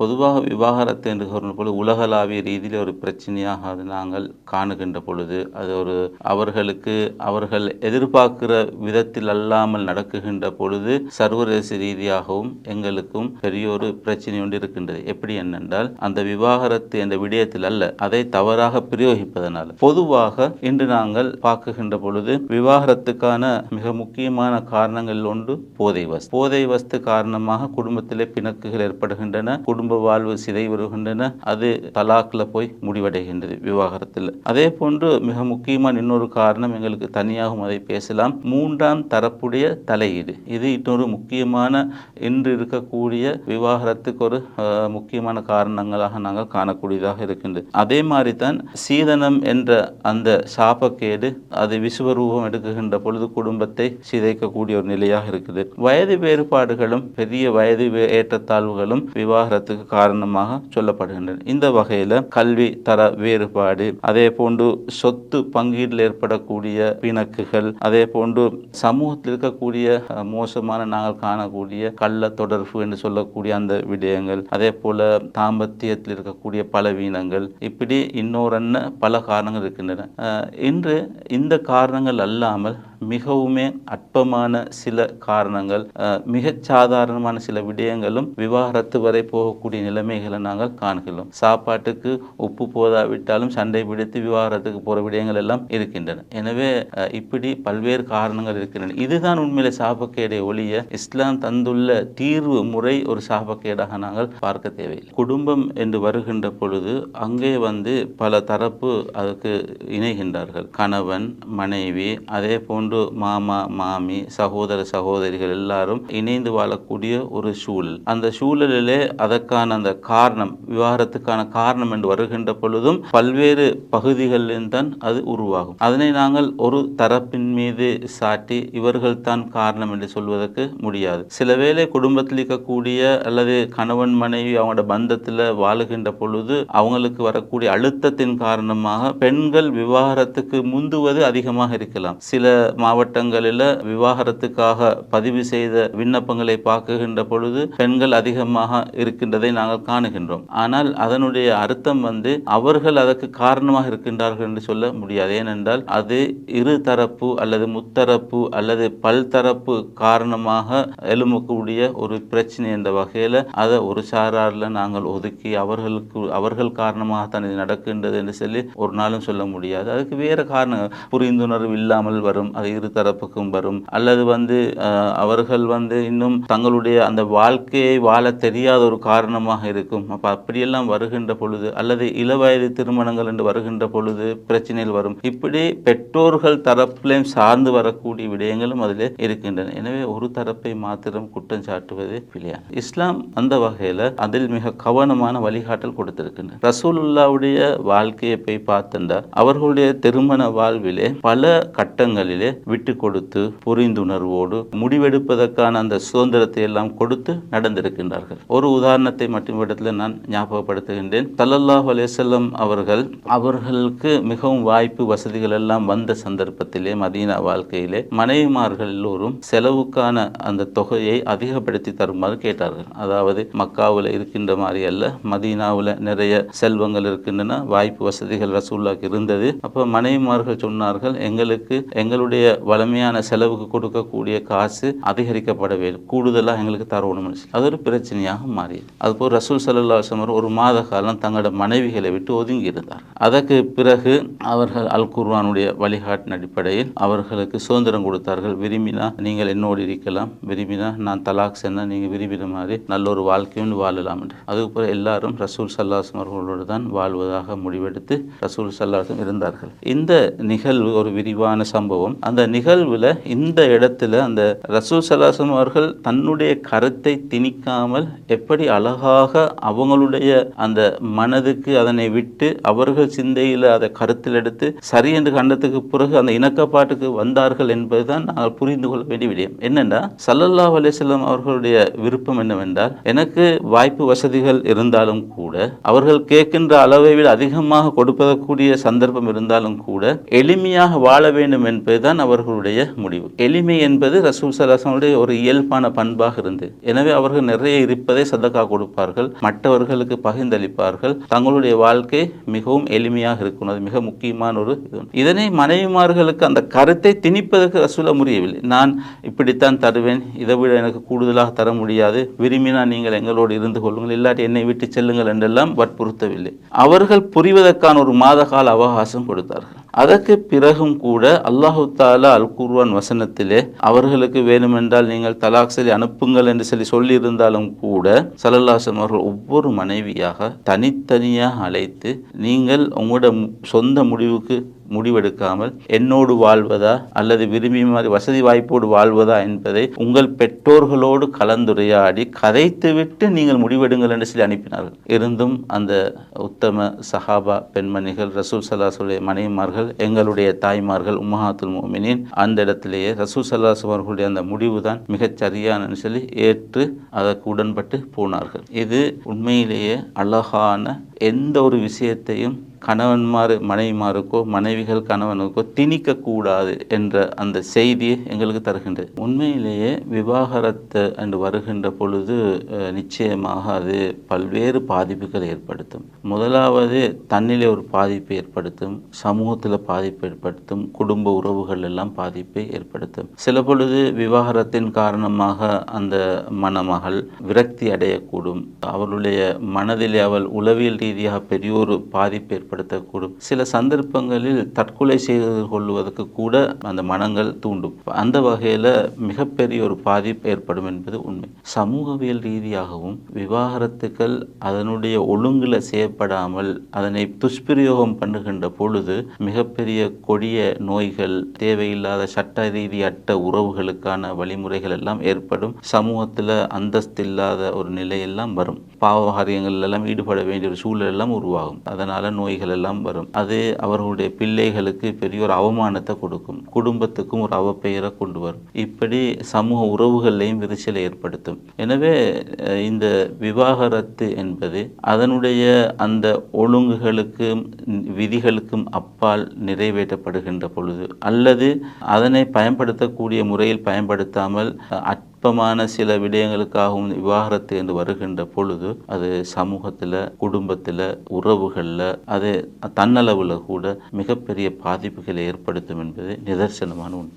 பொதுவாக விவாகரத்து என்று சொல்லும் பொழுது உலகளாவிய ரீதியில் ஒரு பிரச்சனையாக அது நாங்கள் காணுகின்ற பொழுது. அது ஒரு அவர்களுக்கு அவர்கள் எதிர்பார்க்கிற விதத்தில் அல்லாமல் நடக்குகின்ற பொழுது சர்வதேச ரீதியாகவும் எங்களுக்கும் பெரிய ஒரு பிரச்சனை ஒன்று இருக்கின்றது. எப்படி என்னென்றால் அந்த விவாகரத்து என்ற விடயத்தில் அல்ல அதை தவறாக பிரயோகிப்பதனால். பொதுவாக இன்று நாங்கள் பார்க்குகின்ற பொழுது விவாகரத்துக்கான மிக முக்கியமான காரணங்கள் ஒன்று போதை வஸ்து போதை வஸ்து காரணமாக குடும்பத்திலே பிணக்குகள் ஏற்படுகின்றன குடும்ப வாழ்வு சிதைவுறுகின்றன அது தலாக்கில் போய் முடிவடைகின்றது விவாகரத்தில். அதே போன்று மிக முக்கியமான இன்னொரு காரணம் எங்களுக்கு தனியாகவும் அதை பேசலாம். மூன்றாம் தரப்புடைய தலையீடு. இது இன்னொரு முக்கியமான இன்று இருக்கக்கூடிய விவாகரத்துக்கு ஒரு முக்கியமான காரணங்களாக நாங்கள் காணக்கூடியதாக இருக்கின்றது. அதே மாதிரி தான் சீதனம் என்ற அந்த சாபக்கேடு அது விசுவரூபம் எடுக்குகின்ற பொழுது குடும்பத்தை சிதைக்கக்கூடிய ஒரு நிலையாக இருக்குது. வயது வேறுபாடுகளும் பெரிய வயது ஏற்றத்தாழ்வுகளும் விவாகரத்து விவாகரத்துக்கு காரணமாக சொல்லப்படுகின்றன. இந்த வகையில் கல்வி தர வேறுபாடு அதே போன்று சொத்து பங்கீட்டில் ஏற்படக்கூடிய பிணக்குகள் அதே போன்று சமூகத்தில் இருக்கக்கூடிய மோசமான நாங்கள் காணக்கூடிய கள்ள தொடர்பு என்று சொல்லக்கூடிய அந்த விடயங்கள் அதே போல தாம்பத்தியத்தில் இருக்கக்கூடிய பலவீனங்கள் இப்படி இன்னொரு பல காரணங்கள் இருக்கின்றன. அஹ், இன்று இந்த காரணங்கள் அல்லாமல் மிகவுமே அற்பமான சில காரணங்கள் மிக மிகச் சாதாரணமான சில விடயங்களும் விவாகரத்து வரை போகக்கூடிய நிலைமைகளை நாங்கள் காண்கிறோம் சாப்பாட்டுக்கு உப்பு போதாவிட்டாலும் சண்டை பிடித்து விவாகரத்துக்கு போகிற விடயங்கள் எல்லாம் இருக்கின்றன. எனவே இப்படி பல்வேறு காரணங்கள் இருக்கின்றன. இதுதான் உண்மையிலே சாபக்கேடை ஒழிய இஸ்லாம் தந்துள்ள தீர்வு முறை ஒரு சாபக்கேடாக நாங்கள் பார்க்க தேவையில்லை. குடும்பம் என்று வருகின்ற பொழுது அங்கே வந்து பல தரப்பு அதுக்கு இணைகின்றார்கள். கணவன் மனைவி அதே போன்று மாமா மாமி சகோதர சகோதரிகள் எல்லாரும் இணைந்து வாழக்கூடிய ஒரு சூழல். அந்த சூழலிலே அதற்கான அந்த காரணம் விவாகரத்துக்கான காரணம் என்று வருகின்ற பொழுதும் பல்வேறு பகுதிகளில் தான் அது உருவாகும். அதனை நாங்கள் ஒரு தரப்பின் மீது சாட்டி இவர்கள் தான் காரணம் என்று சொல்வதற்கு முடியாது. சில வேளை குடும்பத்தில் இருக்கக்கூடிய அல்லது கணவன் மனைவி அவங்களோட பந்தத்தில் வாழுகின்ற பொழுது அவங்களுக்கு வரக்கூடிய அழுத்தத்தின் காரணமாக பெண்கள் விவாகரத்துக்கு முந்துவது அதிகமாக இருக்கலாம். சில மாவட்டங்களில் விவாகரத்துக்காக பதிவு செய்த விண்ணப்பங்களை பார்க்குகின்ற பொழுது பெண்கள் அதிகமாக இருக்கின்றதை நாங்கள் காணுகின்றோம். ஆனால் அதனுடைய அர்த்தம் வந்து அவர்கள் அதற்கு காரணமாக இருக்கின்றார்கள் என்று சொல்ல முடியாது. ஏனென்றால் அது இரு தரப்பு அல்லது முத்தரப்பு அல்லது பல்தரப்பு காரணமாக எழும்பக்கூடிய ஒரு பிரச்சனை என்ற வகையில் அதை ஒரு சாராரில் நாங்கள் ஒதுக்கி அவர்களுக்கு அவர்கள் காரணமாக தான் இது நடக்கின்றது என்று சொல்லி ஒரு நாளும் சொல்ல முடியாது. அதுக்கு வேறு காரணம் புரிந்துணர்வு இல்லாமல் வரும். அது இரு தரப்புக்கும் வரும். அல்லது வந்து அவர்கள் வந்து இன்னும் தங்களுடைய அந்த வாழ்க்கையை வாழ தெரியாத ஒரு காரணமாக இருக்கும். அப்போ அப்படியெல்லாம் வருகின்ற பொழுது அல்லது இளவயது திருமணங்கள் என்று வருகின்ற பொழுது பிரச்சனைகள் வரும். இப்படி பெற்றோர்கள் தரப்பிலையும் சார்ந்து வரக்கூடிய விடயங்களும் அதில் இருக்கின்றன. எனவே ஒரு தரப்பை மாத்திரம் குற்றம் சாட்டுவது பிழையா இஸ்லாம் அந்த வகையில் அதில் மிக கவனமான வழிகாட்டல் கொடுத்திருக்கின்றன ரசூலுல்லாவுடைய வாழ்க்கையை போய் பார்த்தா அவர்களுடைய திருமண வாழ்விலே பல கட்டங்களிலே விட்டு கொடுத்து புரிந்துணர்வோடு முடிவெடுப்பதற்கான அந்த சுதந்திரத்தை எல்லாம் கொடுத்து நடந்திருக்கின்றார்கள். ஒரு உதாரணத்தை மட்டும் இடத்துல நான் ஞாபகப்படுத்துகின்றேன். சல்லல்லாஹ் அலேசல்லம் அவர்கள் அவர்களுக்கு மிகவும் வாய்ப்பு வசதிகள் எல்லாம் வந்த சந்தர்ப்பத்திலே மதீனா வாழ்க்கையிலே மனைவிமார்கள் எல்லோரும் செலவுக்கான அந்த தொகையை அதிகப்படுத்தி தருமாறு கேட்டார்கள். அதாவது மக்காவில் இருக்கின்ற மாதிரி அல்ல மதீனாவில் நிறைய செல்வங்கள் இருக்கின்றன வாய்ப்பு வசதிகள் ரசூல்லாக்கு இருந்தது. அப்போ மனைவிமார்கள் சொன்னார்கள் எங்களுக்கு எங்களுடைய வளமையான செலவுக்கு கொடுக்கக்கூடிய காசு அதிகரிக்கப்பட வேண்டும். கூடுதலாக எங்களுக்கு தரணும் அது ஒரு பிரச்சனையாக மாறியது. அதுபோல் ரசூல் சல்லா அவர் ஒரு மாத காலம் தங்களோட மனைவிகளை விட்டு ஒதுங்கி இருந்தார். அதற்கு பிறகு அவர்கள் அல் குர்வானுடைய வழிகாட்டின் அடிப்படையில் அவர்களுக்கு சுதந்திரம் கொடுத்தார்கள். விரும்பினா நீங்கள் என்னோடு இருக்கலாம். விரும்பினா நான் தலாக் சென்ன நீங்கள் விரும்பின மாதிரி நல்ல ஒரு வாழ்க்கையும் வாழலாம் என்று. அதுபோல் எல்லாரும் ரசூல் சல்லாஸ்லம் அவர்களோடு தான் வாழ்வதாக முடிவெடுத்து ரசூல் சல்லாசம் இருந்தார்கள். இந்த நிகழ்வு ஒரு விரிவான சம்பவம். அந்த அந்த நிகழ்வில் இந்த இடத்துல அந்த ரசூல் சலாசன் அவர்கள் தன்னுடைய கருத்தை திணிக்காமல் எப்படி அழகாக அவங்களுடைய அந்த மனதுக்கு அதனை விட்டு அவர்கள் சிந்தையில் அதை கருத்தில் எடுத்து சரி என்று கண்டத்துக்கு பிறகு அந்த இணக்கப்பாட்டுக்கு வந்தார்கள் என்பதுதான் நாங்கள் புரிந்து கொள்ள வேண்டிய விடயம். என்னென்னா சல்லல்லா அலைஹிஸ்ஸலாம் அவர்களுடைய விருப்பம் என்னவென்றால் எனக்கு வாய்ப்பு வசதிகள் இருந்தாலும் கூட அவர்கள் கேட்கின்ற அளவை விட அதிகமாக கொடுப்பதற்குரிய சந்தர்ப்பம் இருந்தாலும் கூட எளிமையாக வாழ வேண்டும் என்பதுதான் அவர்களுடைய முடிவு. எளிமை என்பது ரசூல் சலாசனுடைய ஒரு இயல்பான பண்பாக இருந்து எனவே அவர்கள் நிறைய இருப்பதை சதக்கா கொடுப்பார்கள் மற்றவர்களுக்கு பகிர்ந்தளிப்பார்கள். தங்களுடைய வாழ்க்கை மிகவும் எளிமையாக இருக்கும். அது மிக முக்கியமான ஒரு இது. இதனை மனைவிமார்களுக்கு அந்த கருத்தை திணிப்பதற்கு ரசூல முடியவில்லை. நான் இப்படித்தான் தருவேன் இதை விட எனக்கு கூடுதலாக தர முடியாது. விரும்பினா நீங்கள் எங்களோடு இருந்து கொள்ளுங்கள் இல்லாட்டி என்னை விட்டு செல்லுங்கள் என்றெல்லாம் வற்புறுத்தவில்லை. அவர்கள் புரிவதற்கான ஒரு மாத கால அவகாசம் கொடுத்தார்கள். அதற்கு பிறகும் கூட அல்லாஹு தாலா அல் குர்வான் வசனத்திலே அவர்களுக்கு வேணுமென்றால் நீங்கள் தலாக் சொல்லி அனுப்புங்கள் என்று சொல்லி சொல்லியிருந்தாலும் கூட சலல்லாசம் அவர்கள் ஒவ்வொரு மனைவியாக தனித்தனியாக அழைத்து நீங்கள் உங்களோட சொந்த முடிவுக்கு முடிவெடுக்காமல் என்னோடு வாழ்வதா அல்லது விரும்பி மாதிரி வசதி வாய்ப்போடு வாழ்வதா என்பதை உங்கள் பெற்றோர்களோடு கலந்துரையாடி கதைத்துவிட்டு நீங்கள் முடிவெடுங்கள் என்று சொல்லி அனுப்பினார்கள். இருந்தும் அந்த உத்தம சஹாபா பெண்மணிகள் ரசூல் சல்லாசுடைய மனைவிமார்கள் எங்களுடைய தாய்மார்கள் உம்மஹாத்துல் மோமினின் அந்த இடத்திலேயே ரசூல் சல்லாஸ் அவர்களுடைய அந்த முடிவு தான் மிகச் சரியானன்னு சொல்லி ஏற்று அதற்கு உடன்பட்டு போனார்கள். இது உண்மையிலேயே அழகான எந்த ஒரு விஷயத்தையும் கணவன்மார் மனைவிமாருக்கோ மனைவிகள் கணவனுக்கோ திணிக்கக்கூடாது என்ற அந்த செய்தியை எங்களுக்கு தருகின்றது. உண்மையிலேயே விவாகரத்து என்று வருகின்ற பொழுது நிச்சயமாக அது பல்வேறு பாதிப்புகளை ஏற்படுத்தும். முதலாவது தன்னிலே ஒரு பாதிப்பை ஏற்படுத்தும் சமூகத்தில் பாதிப்பு ஏற்படுத்தும் குடும்ப உறவுகள் எல்லாம் பாதிப்பை ஏற்படுத்தும். சில பொழுது விவாகரத்தின் காரணமாக அந்த மணமகள் விரக்தி அடையக்கூடும். அவளுடைய மனதிலே அவள் உளவியல் ரீதியாக பெரிய ஒரு பாதிப்பு ஏற்படுத்தக்கூடும் சில சந்தர்ப்பங்களில் தற்கொலை செய்து கொள்வதற்கு கூட அந்த மனங்கள் தூண்டும். அந்த வகையில் மிகப்பெரிய ஒரு பாதிப்பு ஏற்படும் என்பது உண்மை. சமூகவியல் ரீதியாகவும் விவாகரத்துக்கள் அதனுடைய ஒழுங்குல செய்யப்படாமல் அதனை துஷ்பிரயோகம் பண்ணுகின்ற பொழுது மிகப்பெரிய கொடிய நோய்கள் தேவையில்லாத சட்ட ரீதியற்ற உறவுகளுக்கான வழிமுறைகள் எல்லாம் ஏற்படும். சமூகத்தில் அந்தஸ்து இல்லாத ஒரு நிலையெல்லாம் வரும். பாவகாரியங்கள் எல்லாம் ஈடுபட வேண்டிய ஒரு சூழல் எல்லாம் உருவாகும். நோய் நோய்கள் எல்லாம் வரும். அது அவர்களுடைய பிள்ளைகளுக்கு பெரிய ஒரு அவமானத்தை கொடுக்கும். குடும்பத்துக்கும் ஒரு அவப்பெயரை கொண்டு வரும். இப்படி சமூக உறவுகள்லையும் விரிசலை ஏற்படுத்தும். எனவே இந்த விவாகரத்து என்பது அதனுடைய அந்த ஒழுங்குகளுக்கும் விதிகளுக்கும் அப்பால் நிறைவேற்றப்படுகின்ற பொழுது அல்லது அதனை பயன்படுத்தக்கூடிய முறையில் பயன்படுத்தாமல் அற்ற நுட்பமான சில விடயங்களுக்காகவும் விவாகரத்து என்று வருகின்ற பொழுது அது சமூகத்தில் குடும்பத்தில் உறவுகளில் அது தன்னளவில் கூட மிகப்பெரிய பாதிப்புகளை ஏற்படுத்தும் என்பது நிதர்சனமான உண்மை.